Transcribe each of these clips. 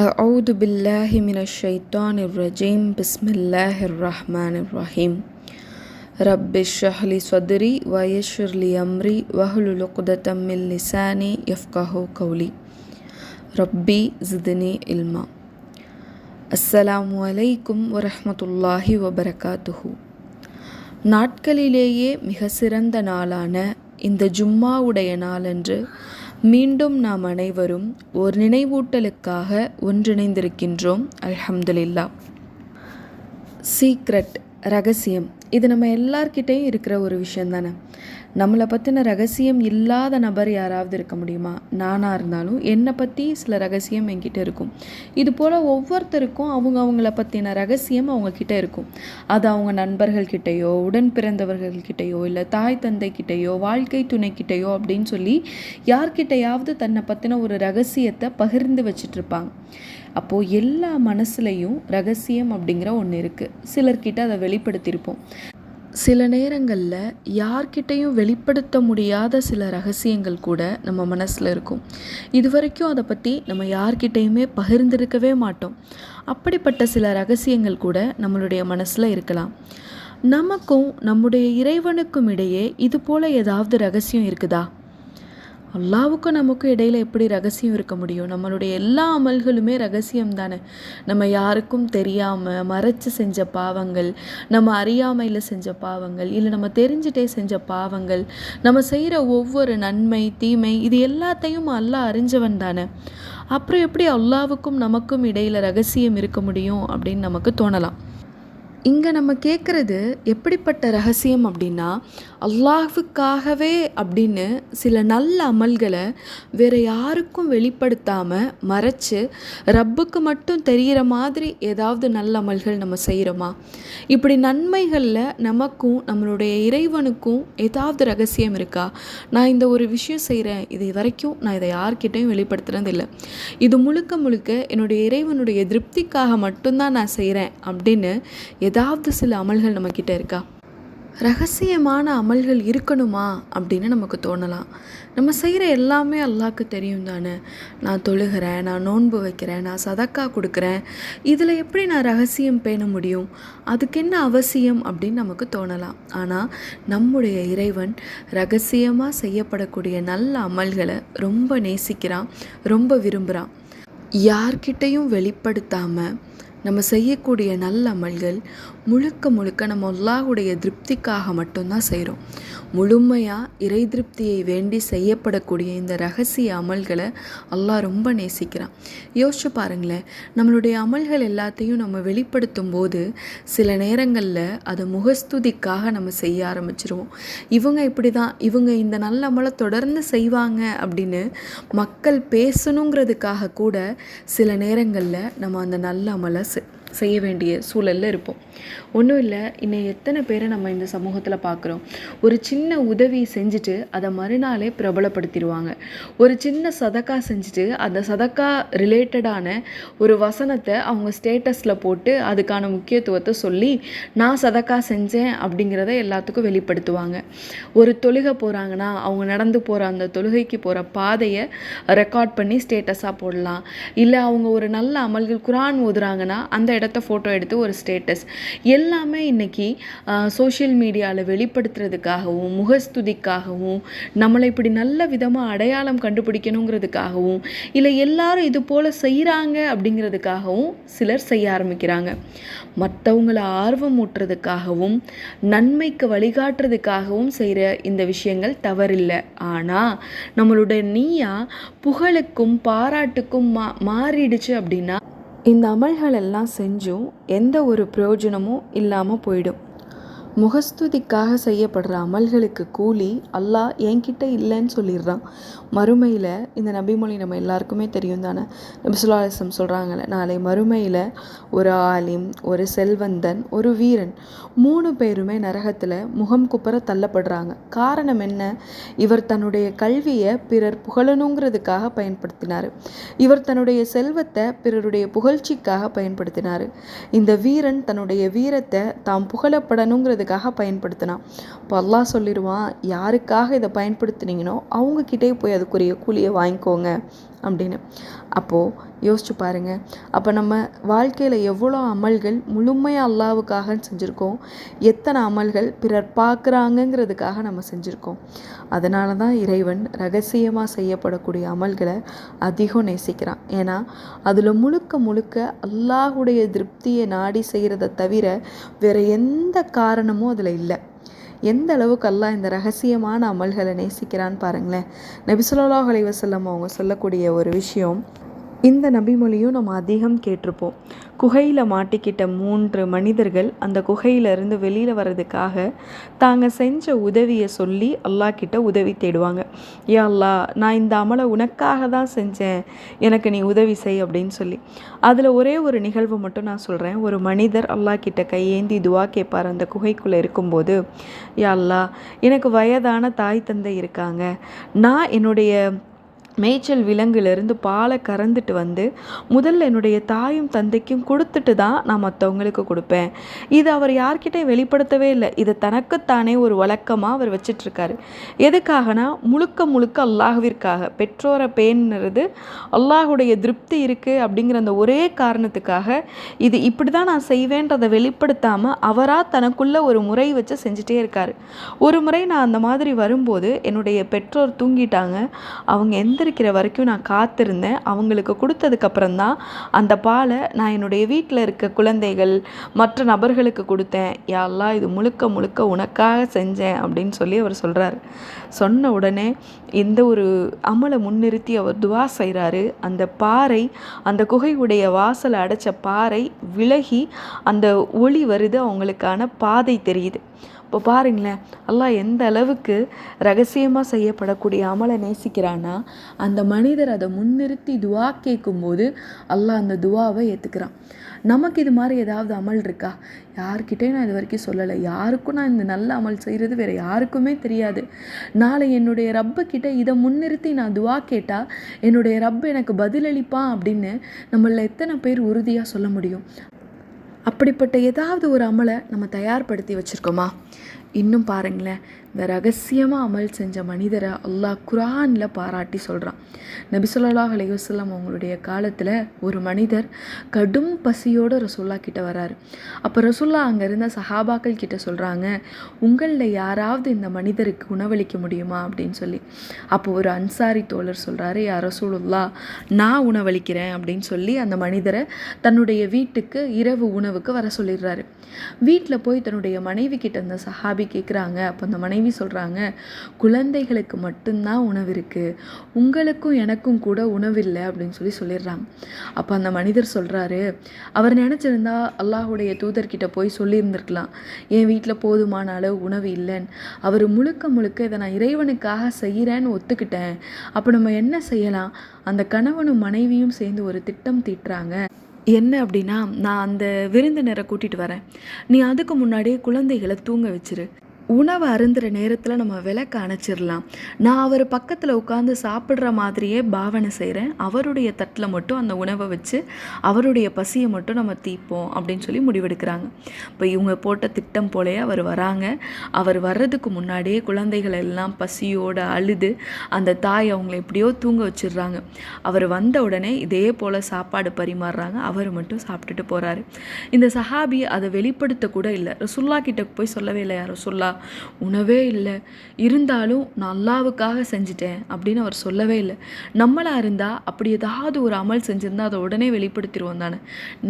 أعوذ بالله من الشيطان الرجيم بسم الله الرحمن الرحيم رب اشرح لي صدري ويسر لي أمري واحلل عقدة من لساني يفقه قولي ربي زدني علما அஸ்ஸலாமு அலைக்கும் வரஹ்மத்துல்லாஹி வபரகாத்துஹு நாட்களிலேயே மிக சிறந்த நாளான இந்த ஜும்மாவுடைய நாளன்று மீண்டும் நாம் அனைவரும் ஒரு நினைவூட்டலுக்காக ஒன்றிணைந்திருக்கின்றோம். அல்ஹம்துலில்லா சீக்ரெட் ரகசியம். இது நம்ம எல்லார்கிட்டேயும் இருக்கிற ஒரு விஷயம் தானே நம்மளை பற்றின ரகசியம் இல்லாத நபர் யாராவது இருக்க முடியுமா? நானாக இருந்தாலும் என்னை பற்றி சில ரகசியம் என்கிட்ட இருக்கும். இது போல் ஒவ்வொருத்தருக்கும் அவங்க அவங்கள பற்றின ரகசியம் அவங்கக்கிட்ட இருக்கும். அது அவங்க நண்பர்கள்கிட்டயோ உடன் பிறந்தவர்கள்கிட்டயோ இல்லை தாய் தந்தைக்கிட்டேயோ வாழ்க்கை துணைக்கிட்டேயோ அப்படின்னு சொல்லி யார்கிட்டையாவது தன்னை பற்றின ஒரு ரகசியத்தை பகிர்ந்து வச்சிட்ருப்பாங்க. அப்போது எல்லா மனசுலையும் ரகசியம் அப்படிங்கிற ஒன்று இருக்குது சிலர்கிட்ட அதை வெளிப்படுத்தியிருப்போம். சில நேரங்களில் யார்கிட்டையும் வெளிப்படுத்த முடியாத சில ரகசியங்கள் கூட நம்ம மனசில் இருக்கும். இது வரைக்கும் அதை பற்றி நம்ம யார்கிட்டையுமே பகிர்ந்திருக்கவே மாட்டோம். அப்படிப்பட்ட சில ரகசியங்கள் கூட நம்மளுடைய மனசில் இருக்கலாம். நமக்கும் நம்முடைய இறைவனுக்கும் இடையே இது போல் ஏதாவது ரகசியம் இருக்குதா? அல்லாவுக்கும் நமக்கும் இடையில் எப்படி ரகசியம் இருக்க முடியும்? நம்மளுடைய எல்லா அமல்களுமே ரகசியம் தானே நம்ம யாருக்கும் தெரியாமல் மறைச்சு செஞ்ச பாவங்கள் நம்ம அறியாமையில் செஞ்ச பாவங்கள் இல்லை நம்ம தெரிஞ்சிட்டே செஞ்ச பாவங்கள் நம்ம செய்கிற ஒவ்வொரு நன்மை தீமை இது எல்லாத்தையும் அல்லாஹ் அறிஞ்சவன் தானே அப்புறம் எப்படி அல்லாவுக்கும் நமக்கும் இடையில் ரகசியம் இருக்க முடியும் அப்படின்னு நமக்கு தோணலாம். இங்கே நம்ம கேட்குறது எப்படிப்பட்ட ரகசியம் அப்படின்னா அல்லாஹுக்காகவே அப்படின்னு சில நல்ல அமல்களை வேறு யாருக்கும் வெளிப்படுத்தாமல் மறைச்சு ரப்புக்கு மட்டும் தெரிகிற மாதிரி ஏதாவது நல்ல அமல்கள் நம்ம செய்கிறோமா இப்படி நன்மைகளில் நமக்கும் நம்மளுடைய இறைவனுக்கும் ஏதாவது ரகசியம் இருக்கா? நான் இந்த ஒரு விஷயம் செய்கிறேன் இது வரைக்கும் நான் இதை யார்கிட்டையும் வெளிப்படுத்துறது இல்லை இது முழுக்க முழுக்க என்னுடைய இறைவனுடைய திருப்திக்காக மட்டும்தான் நான் செய்கிறேன் அப்படின்னு ஏதாவது சில அமல்கள் நம்மக்கிட்ட இருக்கா? ரகசியமான அமல்கள் இருக்கணுமா அப்படின்னு நமக்கு தோணலாம். நம்ம செய்கிற எல்லாமே அல்லாவுக்கு தெரியும் தானே. நான் தொழுகிறேன் நான் நோன்பு வைக்கிறேன் நான் சதக்கா கொடுக்குறேன். இதில் எப்படி நான் ரகசியம் பேண முடியும்? அதுக்கு என்ன அவசியம் அப்படின்னு நமக்கு தோணலாம். ஆனால் நம்முடைய இறைவன் ரகசியமாக செய்யப்படக்கூடிய நல்ல அமல்களை ரொம்ப நேசிக்கிறான் ரொம்ப விரும்புகிறான். யார்கிட்டையும் வெளிப்படுத்தாமல் நம்ம செய்யக்கூடிய நல்ல அமல்கள் முழுக்க முழுக்க நம்ம அல்லாஹுடைய திருப்திக்காக மட்டும்தான் செய்கிறோம் முழுமையாக இறை திருப்தியை வேண்டி செய்யப்படக்கூடிய இந்த ரகசிய அமல்களை அல்லாஹ் ரொம்ப நேசிக்கிறான். யோசிச்சு பாருங்களேன் நம்மளுடைய அமல்கள் எல்லாத்தையும் நம்ம வெளிப்படுத்தும் போது சில நேரங்களில் அதை முகஸ்துதிக்காக நம்ம செய்ய ஆரம்பிச்சிருவோம். இவங்க இப்படி தான் இவங்க இந்த நல்ல அமலை தொடர்ந்து செய்வாங்க அப்படின்னு மக்கள் பேசணுங்கிறதுக்காக கூட சில நேரங்களில் நம்ம அந்த நல்ல அமலை clase. செய்ய வேண்டிய சூழலில் இருப்போம். ஒன்றும் இல்லை இன்னும் எத்தனை பேரை நம்ம இந்த சமூகத்தில் பார்க்குறோம் ஒரு சின்ன உதவி செஞ்சுட்டு அதை மறுநாளே பிரபலப்படுத்திடுவாங்க. ஒரு சின்ன சதக்கா செஞ்சுட்டு அந்த சதக்கா ரிலேட்டடான ஒரு வசனத்தை அவங்க ஸ்டேட்டஸில் போட்டு அதுக்கான முக்கியத்துவத்தை சொல்லி நான் சதக்கா செஞ்சேன் அப்படிங்கிறத எல்லாத்துக்கும் வெளிப்படுத்துவாங்க. ஒரு தொழுகை போகிறாங்கன்னா அவங்க நடந்து போகிற அந்த தொழுகைக்கு போகிற பாதையை ரெக்கார்ட் பண்ணி ஸ்டேட்டஸாக போடலாம். இல்லை அவங்க ஒரு நல்ல அமல்கள் குரான் ஓதுறாங்கன்னா அந்த இடத்த ஃபோட்டோ எடுத்து ஒரு ஸ்டேட்டஸ் எல்லாமே இன்றைக்கி சோஷியல் மீடியாவில் வெளிப்படுத்துறதுக்காகவும் முகஸ்துதிக்காகவும் நம்மளை இப்படி நல்ல விதமாக அடையாளம் கண்டுபிடிக்கணுங்கிறதுக்காகவும் இல்லை எல்லாரும் இது போல் செய்கிறாங்க அப்படிங்கிறதுக்காகவும் சிலர் செய்ய ஆரம்பிக்கிறாங்க. மற்றவங்களை ஆர்வம் ஊட்டுறதுக்காகவும் நன்மைக்கு வழிகாட்டுறதுக்காகவும் செய்கிற இந்த விஷயங்கள் தவறில்லை. ஆனால் நம்மளுடைய நீயா புகழுக்கும் பாராட்டுக்கும் மா மாறிடுச்சு அப்படின்னா இந்த அமல்கள் எல்லாம் செஞ்சும் எந்த ஒரு பிரயோஜனமும் இல்லாமல் போயிடும். முகஸ்துதிக்காக செய்யப்படுற அமல்களுக்கு கூலி அல்லாஹ் என்கிட்ட இல்லைன்னு சொல்லிடுறான். மறுமையில் இந்த நபிமொழி நம்ம எல்லாருக்குமே தெரியும் தானே? நபிசுல்லாசம் சொல்கிறாங்களே நாளை மறுமையில் ஒரு ஆலிம் ஒரு செல்வந்தன் ஒரு வீரன் மூணு பேருமே நரகத்தில் முகம் குப்பர தள்ளப்படுறாங்க. காரணம் என்ன? இவர் தன்னுடைய கல்வியை பிறர் புகழணுங்கிறதுக்காக பயன்படுத்தினார். இவர் தன்னுடைய செல்வத்தை பிறருடைய புகழ்ச்சிக்காக பயன்படுத்தினார். இந்த வீரன் தன்னுடைய வீரத்தை தாம் புகழப்படணுங்கிறது புகழப்படணுங்கிறதுக்காக பயன்படுத்தினான் இப்போ அல்லாஹ் சொல்லிடுவான் யாருக்காக இதை பயன்படுத்துனீங்களோ அவங்கக்கிட்டே போய் அதுக்குரிய கூலியை வாங்கிக்கோங்க. அப்படின்னு. அப்போது யோசிச்சு பாருங்கள் அப்போ நம்ம வாழ்க்கையில் எவ்வளோ அமல்கள் முழுமையாக அல்லாவுக்காக செஞ்சுருக்கோம். எத்தனை அமல்கள் பிறர் பார்க்குறாங்கங்கிறதுக்காக நம்ம செஞ்சுருக்கோம். அதனால தான் இறைவன் ரகசியமாக செய்யப்படக்கூடிய அமல்களை அதிகம் நேசிக்கிறான். ஏன்னா அதில் முழுக்க முழுக்க அல்லாஹுடைய திருப்தியை நாடி செய்கிறத தவிர வேறு எந்த காரணமும் அதில் இல்லை. எந்த அளவுக்கு அல்லாஹ் இந்த ரகசியமான அமல்களை நேசிக்கிறான்னு பாருங்களேன். நபிசுல்லாஹ் அலைவசல்லம் அவங்க சொல்லக்கூடிய ஒரு விஷயம் இந்த நபிமொழியும் நம்ம அதிகம் கேட்டிருப்போம். குகையில் மாட்டிக்கிட்ட மூன்று மனிதர்கள் அந்த குகையிலிருந்து வெளியில் வர்றதுக்காக தாங்க செஞ்ச உதவியை சொல்லி அல்லாஹ் கிட்ட உதவி தேடுவாங்க. ஏ அல்லா நான் இந்த அமலை உனக்காக தான் செஞ்சேன். எனக்கு நீ உதவி செய் அப்படின்னு சொல்லி. அதில் ஒரே ஒரு நிகழ்வு மட்டும் நான் சொல்கிறேன் ஒரு மனிதர் அல்லாஹ் கிட்ட கையேந்தி துவா கேட்பார் அந்த குகைக்குள்ளே இருக்கும்போது. யா அல்லா எனக்கு வயதான தாய் தந்தை இருக்காங்க. நான் என்னுடைய மேய்ச்சல் விலங்குலேருந்து பாலை கறந்துட்டு வந்து முதல்ல என்னுடைய தாயும் தந்தைக்கும் கொடுத்துட்டு தான் நான் மற்றவங்களுக்கு கொடுப்பேன். இது அவர் யார்கிட்டையும் வெளிப்படுத்தவே இல்லை. இதை தனக்குத்தானே ஒரு வழக்கமாக அவர் வச்சிட்ருக்காரு. எதுக்காகனா முழுக்க முழுக்க அல்லாஹுவிற்காக. பெற்றோரை பேணுறது அல்லாஹுடைய திருப்தி இருக்குது அப்படிங்கிற அந்த ஒரே காரணத்துக்காக இது இப்படி தான் நான் செய்வேன்றதை வெளிப்படுத்தாமல் அவராக தனக்குள்ளே ஒரு முறை வச்சு செஞ்சிட்டே இருக்கார். ஒரு முறை நான் அந்த மாதிரி வரும்போது என்னுடைய பெற்றோர் தூங்கிட்டாங்க. அவங்க எந்த எழுந்திருக்கிற வரைக்கும் நான் காத்திருந்தேன். அவங்களுக்கு கொடுத்ததுக்கப்புறம் தான் அந்த பாலை நான் என்னுடைய வீட்டில் இருக்க குழந்தைகள் மற்ற நபர்களுக்கு கொடுத்தேன். யாரெல்லாம் இது முழுக்க முழுக்க உனக்காக செஞ்சேன் அப்படின்னு சொல்லி அவர் சொல்கிறார் சொன்ன உடனே இந்த ஒரு அமலை முன்னிறுத்தி அவர் துவா செய்கிறாரு அந்த பாறை அந்த குகையுடைய வாசலை அடைச்ச பாறை விலகி அந்த ஒளி வருது. அவங்களுக்கான பாதை தெரியுது. இப்போ பாருங்களேன் அல்லாஹ் எந்த அளவுக்கு ரகசியமாக செய்யப்படக்கூடிய அமலை நேசிக்கிறான்னா அந்த மனிதர் அதை முன்னிறுத்தி துவா கேட்கும்போது அல்லாஹ் அந்த துவாவை ஏற்றுக்கிறான் நமக்கு இது மாதிரி ஏதாவது அமல் இருக்கா? யார்கிட்டையும் நான் இது வரைக்கும் சொல்லலை. யாருக்கும் நான் இந்த நல்ல அமல் செய்கிறது வேறு யாருக்குமே தெரியாது. நாளை என்னுடைய ரப்பக்கிட்ட இதை முன்னிறுத்தி நான் துவா கேட்டால் என்னுடைய ரப்பு எனக்கு பதிலளிப்பான் அப்படின்னு நம்மளில் எத்தனை பேர் உறுதியாக சொல்ல முடியும்? அப்படிப்பட்ட ஏதாவது ஒரு அமலை நம்ம தயார்படுத்தி வச்சுருக்கோமா? இன்னும் பாருங்களேன். இந்த ரகசியமாக அமல் செஞ்ச மனிதரை அல்லாஹ் குரானில் பாராட்டி சொல்கிறான் நபிசுல்லாஹ் அலையுஸ்லாம் அவங்களுடைய காலத்தில் ஒரு மனிதர் கடும் பசியோடு ரசுல்லா கிட்ட வராரு அப்போ ரசுல்லா அங்கே இருந்த சஹாபாக்கள் கிட்ட சொல்கிறாங்க உங்களில் யாராவது இந்த மனிதருக்கு உணவளிக்க முடியுமா? அப்படின்னு சொல்லி. அப்போ ஒரு அன்சாரி தோழர் சொல்கிறாரு யார் ரசூலுல்லா நான் உணவளிக்கிறேன். அப்படின்னு சொல்லி அந்த மனிதரை தன்னுடைய வீட்டுக்கு இரவு உணவுக்கு வர சொல்லிடுறாரு. வீட்டில் போய் தன்னுடைய மனைவி கிட்ட அந்த சஹாபி கேட்குறாங்க அப்போ அந்த மனைவி மனைவி சொல்கிறாங்க குழந்தைகளுக்கு மட்டும்தான் உணவு இருக்குது உங்களுக்கும் எனக்கும் கூட உணவில்லை அப்படின்னு சொல்லி சொல்லிடுறாங்க. அப்போ அந்த மனிதர் சொல்கிறாரு அவர் நினச்சிருந்தா அல்லாஹுடைய தூதர்கிட்ட போய் சொல்லியிருந்திருக்கலாம். என் வீட்டில் போதுமான அளவு உணவு இல்லைன்னு. அவர் முழுக்க முழுக்க இதை நான் இறைவனுக்காக செய்கிறேன்னு ஒத்துக்கிட்டேன். அப்போ நம்ம என்ன செய்யலாம்? அந்த கணவனும் மனைவியும் சேர்ந்து ஒரு திட்டம் தீட்டுறாங்க. என்ன அப்படின்னா நான் அந்த விருந்தினரை கூட்டிகிட்டு வரேன். நீ அதுக்கு முன்னாடியே குழந்தைகளை தூங்க வச்சிரு. உணவை அருந்துகிற நேரத்தில் நம்ம விளக்க அணைச்சிடலாம் நான் அவர் பக்கத்தில் உட்காந்து சாப்பிட்ற மாதிரியே பாவனை செய்கிறேன் அவருடைய தட்டில் மட்டும் அந்த உணவை வச்சு அவருடைய பசியை மட்டும் நம்ம தீப்போம் அப்படின்னு சொல்லி முடிவெடுக்கிறாங்க. இப்போ இவங்க போட்ட திட்டம் போலே அவர் வராங்க. அவர் வர்றதுக்கு முன்னாடியே குழந்தைகள் எல்லாம் பசியோடு அழுது அந்த தாய் அவங்கள எப்படியோ தூங்க வச்சிடுறாங்க. அவர் வந்த உடனே இதே போல் சாப்பாடு பரிமாறுறாங்க. அவர் மட்டும் சாப்பிட்டுட்டு போகிறாரு இந்த சஹாபி அதை வெளிப்படுத்த கூட இல்லை. ரசுல்லா கிட்ட போய் சொல்லவே இல்லை யார் ரசுல்லா உணவே இல்லை. இருந்தாலும் நான் அல்லாவுக்காக செஞ்சிட்டேன் அப்படின்னு அவர் சொல்லவே இல்லை. நம்மளாக இருந்தால் அப்படி ஏதாவது ஒரு அமல் செஞ்சுருந்தா அதை உடனே வெளிப்படுத்திடுவோம் தானே.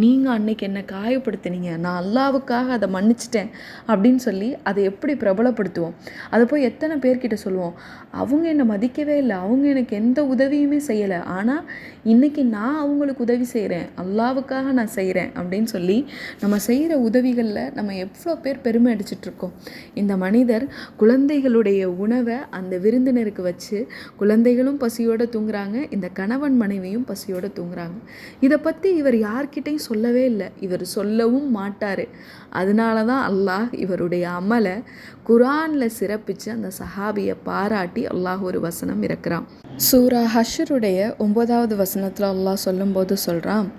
நீங்கள் அன்னைக்கு என்னை காயப்படுத்தினீங்க. நான் அல்லாவுக்காக அதை மன்னிச்சிட்டேன் அப்படின்னு சொல்லி அதை எப்படி பிரபலப்படுத்துவோம்? அதை போய் எத்தனை பேர்கிட்ட சொல்லுவோம்? அவங்க என்னை மதிக்கவே இல்லை. அவங்க எனக்கு எந்த உதவியுமே செய்யலை. ஆனால் இன்றைக்கி நான் அவங்களுக்கு உதவி செய்கிறேன் அல்லாவுக்காக நான் செய்கிறேன் அப்படின்னு சொல்லி நம்ம செய்கிற உதவிகளில் நம்ம எவ்வளோ பேர் பெருமை அடிச்சிட்ருக்கோம் இந்த மனிதர் குழந்தைகளுடைய உணவை அந்த விருந்தினருக்கு வச்சு குழந்தைகளும் பசியோடு தூங்குறாங்க இந்த கணவன் மனைவியும் பசியோடு தூங்குறாங்க. இதை பற்றி இவர் யார்கிட்டையும் சொல்லவே இல்லை. இவர் சொல்லவும் மாட்டார். அதனால தான் அல்லாஹ் இவருடைய அமலை குரானில் சிறப்பித்து அந்த சஹாபியை பாராட்டி அல்லாஹ் ஒரு வசனம் இருக்கிறான் சூரா ஹஷருடைய ஒன்பதாவது வசனத்தில் அல்லாஹ் சொல்லும்போது சொல்கிறான்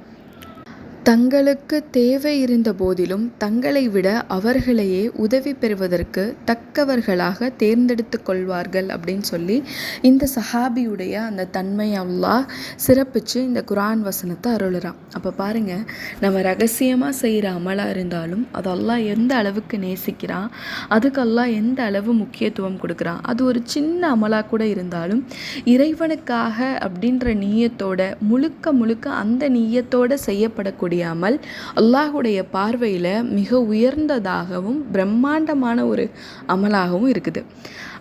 தங்களுக்கு தேவை இருந்த போதிலும் தங்களை விட அவர்களையே உதவி பெறுவதற்கு தக்கவர்களாக தேர்ந்தெடுத்து கொள்வார்கள் அப்படின்னு சொல்லி இந்த சஹாபியுடைய அந்த தன்மை அல்லாஹ் சிறப்பித்து இந்த குரான் வசனத்தை அருளுறான். அப்போ பாருங்கள் நம்ம ரகசியமாக செய்கிற அமலாக இருந்தாலும் அது அல்லாஹ் எந்த அளவுக்கு நேசிக்கிறான் அதுக்கு அல்லாஹ் எந்த அளவு முக்கியத்துவம் கொடுக்குறான் அது ஒரு சின்ன அமலாக கூட இருந்தாலும் இறைவனுக்காக அப்படின்ற நீயத்தோட முழுக்க முழுக்க அந்த நீயத்தோட செய்யப்படக்கூடிய முடியாமல் அல்லாஹுடைய பார்வையில் மிக உயர்ந்ததாகவும் பிரம்மாண்டமான ஒரு அமலாகவும் இருக்குது.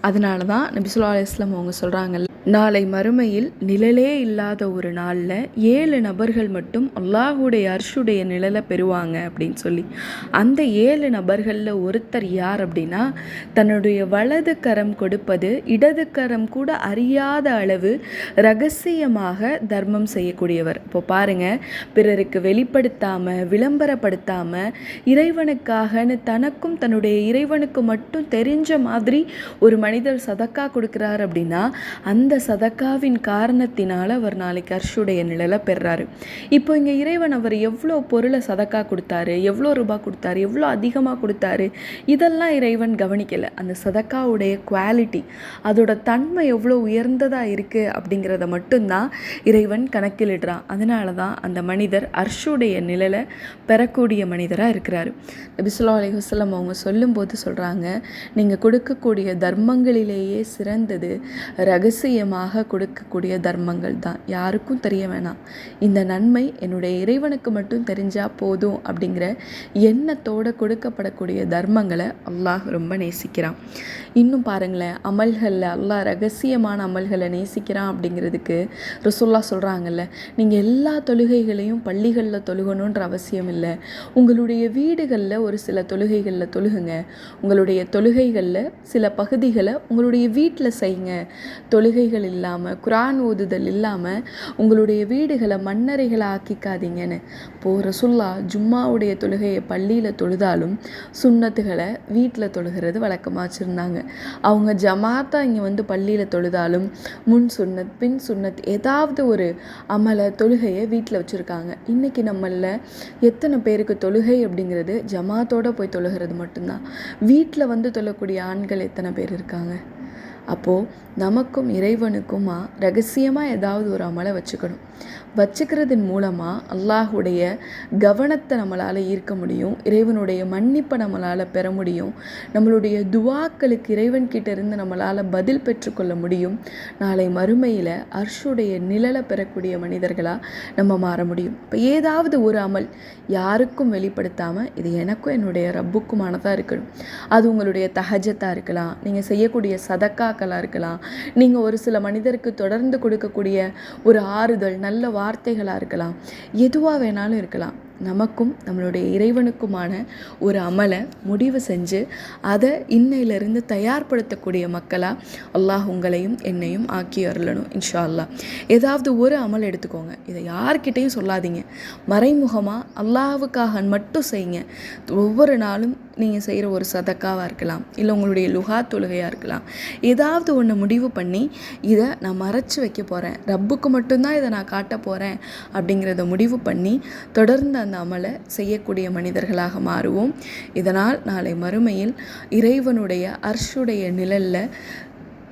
அதனால தான் நபிசுல்லா அலுவலாம் அவங்க சொல்கிறாங்க நாளை மறுமையில் நிழலே இல்லாத ஒரு நாளில் ஏழு நபர்கள் மட்டும் அல்லாஹுடைய அர்ஷுடைய நிழலை பெறுவாங்க அப்படின்னு சொல்லி அந்த ஏழு நபர்களில் ஒருத்தர் யார் அப்படின்னா தன்னுடைய வலது கரம் கொடுப்பது இடது கரம் கூட அறியாத அளவு ரகசியமாக தர்மம் செய்யக்கூடியவர். இப்போ பாருங்கள் பிறருக்கு வெளிப்படுத்தாமல் விளம்பரப்படுத்தாமல் இறைவனுக்காகன்னு தனக்கும் தன்னுடைய இறைவனுக்கு மட்டும் தெரிஞ்ச மாதிரி ஒரு மனிதர் சதக்கா கொடுக்குறார் அப்படின்னா அந்த சதக்காவின் காரணத்தினால் அவர் நாளைக்கு அர்ஷுடைய நிழலை பெறாரு. இப்போ இங்கே இறைவன் அவர் எவ்வளோ பொருளை சதக்கா கொடுத்தாரு எவ்வளோ ரூபாய் கொடுத்தாரு எவ்வளோ அதிகமாக கொடுத்தாரு இதெல்லாம் இறைவன் கவனிக்கலை. அந்த சதக்காவுடைய குவாலிட்டி அதோட தன்மை எவ்வளோ உயர்ந்ததாக இருக்குது அப்படிங்கிறத மட்டும்தான் இறைவன் கணக்கிலிடுறான். அதனால தான் அந்த மனிதர் அர்ஷுடைய நிழலை பெறக்கூடிய மனிதராக இருக்கிறாரு. நபிசுல்லா அலி வசலம் அவங்க சொல்லும்போது சொல்கிறாங்க நீங்கள் கொடுக்கக்கூடிய தர்மங்கள் தர்மங்களிலேயே சிறந்தது. ரகசியமாக கொடுக்கக்கூடிய தர்மங்கள் தான். யாருக்கும் தெரிய வேணாம். இந்த நன்மை என்னுடைய இறைவனுக்கு மட்டும் தெரிஞ்சால் போதும் அப்படிங்கிற எண்ணத்தோடு கொடுக்கப்படக்கூடிய தர்மங்களை அல்லாஹ் ரொம்ப நேசிக்கிறான். இன்னும் பாருங்களேன் அமல்களில் அல்லாஹ் ரகசியமான அமல்களை நேசிக்கிறான் அப்படிங்கிறதுக்கு ரசுல்லா சொல்கிறாங்கல்ல நீங்கள் எல்லா தொழுகைகளையும் பள்ளிகளில் தொழுகணுன்ற அவசியம் இல்லை. உங்களுடைய வீடுகளில் ஒரு சில தொழுகைகளில் தொழுகுங்க. உங்களுடைய தொழுகைகளில் சில பகுதிகளை உங்களுடைய வீட்டில் செய்யுங்க. தொழுகைகள் இல்லாமல் குரான் ஓதுதல் இல்லாமல் உங்களுடைய வீடுகளை மண்ணறைகளை ஆக்கிக்காதீங்கன்னு போகிற சுல்லா ஜும்மாவுடைய தொழுகையை பள்ளியில் தொழுதாலும் சுண்ணத்துகளை வீட்டில் தொழுகிறது வழக்கமாக வச்சுருந்தாங்க அவங்க ஜமாத்தாக இங்கே வந்து பள்ளியில் தொழுதாலும் முன் சுண்ணத் பின் சுண்ணத் ஏதாவது ஒரு அமலை தொழுகையை வீட்டில் வச்சுருக்காங்க. இன்றைக்கி நம்மளில் எத்தனை பேருக்கு தொழுகை அப்படிங்கிறது ஜமாத்தோடு போய் தொழுகிறது மட்டும்தான். வீட்டில் வந்து தொழக்கூடிய ஆண்கள் எத்தனை பேர் இருக்காங்க? あ。அப்போது நமக்கும் இறைவனுக்குமா ரகசியமாக ஏதாவது ஒரு அமலை வச்சுக்கணும். வச்சுக்கிறதன் மூலமாக அல்லாஹுடைய கவனத்தை நம்மளால் ஈர்க்க முடியும் இறைவனுடைய மன்னிப்பை நம்மளால் பெற முடியும் நம்மளுடைய துவாக்களுக்கு இறைவன்கிட்ட இருந்து நம்மளால் பதில் பெற்றுக்கொள்ள முடியும். நாளை மறுமையில் அர்ஷுடைய நிழலை பெறக்கூடிய மனிதர்களாக நம்ம மாற முடியும். இப்போ ஏதாவது ஒரு அமல் யாருக்கும் வெளிப்படுத்தாமல் இது எனக்கும் என்னுடைய ரப்புக்குமானதாக இருக்கணும். அது உங்களுடைய தகஜத்தாக இருக்கலாம். நீங்கள் செய்யக்கூடிய சதக்கா சதக்காக்களாக இருக்கலாம். நீங்கள் ஒரு சில மனிதருக்கு தொடர்ந்து கொடுக்கக்கூடிய ஒரு ஆறுதல் நல்ல வார்த்தைகளாக இருக்கலாம். எதுவாக வேணாலும் இருக்கலாம். நமக்கும் நம்மளுடைய இறைவனுக்குமான ஒரு அமலை முடிவு செஞ்சு அதை இன்னையிலிருந்து தயார்படுத்தக்கூடிய மக்களாக அல்லாஹ் உங்களையும் என்னையும் ஆக்கி அருளணும் இன்ஷா அல்லா ஏதாவது ஒரு அமல் எடுத்துக்கோங்க. இதை யார்கிட்டையும் சொல்லாதீங்க. மறைமுகமாக அல்லாஹுக்காக மட்டும் செய்யுங்க. ஒவ்வொரு நாளும் நீங்கள் செய்கிற ஒரு சதக்காவாக இருக்கலாம் இல்லை உங்களுடைய லுகா தொழுகையாக இருக்கலாம். ஏதாவது ஒன்று முடிவு பண்ணி இதை நான் மறைச்சி வைக்க போகிறேன் ரப்புக்கு மட்டும்தான் இதை நான் காட்ட போகிறேன் அப்படிங்கிறத முடிவு பண்ணி தொடர்ந்து அந்த அமலை செய்யக்கூடிய மனிதர்களாக மாறுவோம். இதனால் நாளை மறுமையில் இறைவனுடைய அர்ஷுடைய நிழலில்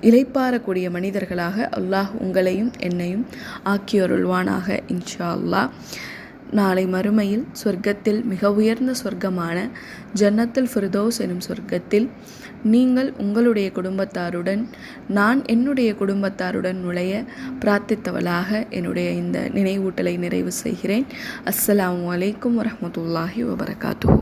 இலைப்பாறக்கூடிய மனிதர்களாக அல்லாஹ் உங்களையும் என்னையும் ஆக்கியருள்வானாக இன்ஷா அல்லாஹ். நாளை மறுமையில் சொர்க்கத்தில் மிக உயர்ந்த சொர்க்கமான ஜன்னத்தில் ஃபிர்தோஸ் எனும் சொர்க்கத்தில் நீங்கள் உங்களுடைய குடும்பத்தாருடன் நான் என்னுடைய குடும்பத்தாருடன் நுழைய பிரார்த்தித்தவளாக என்னுடைய இந்த நினைவூட்டலை நிறைவு செய்கிறேன். அஸ்ஸலாமு அலைக்கும் வரமத்துல்லாஹி வபரகாத்து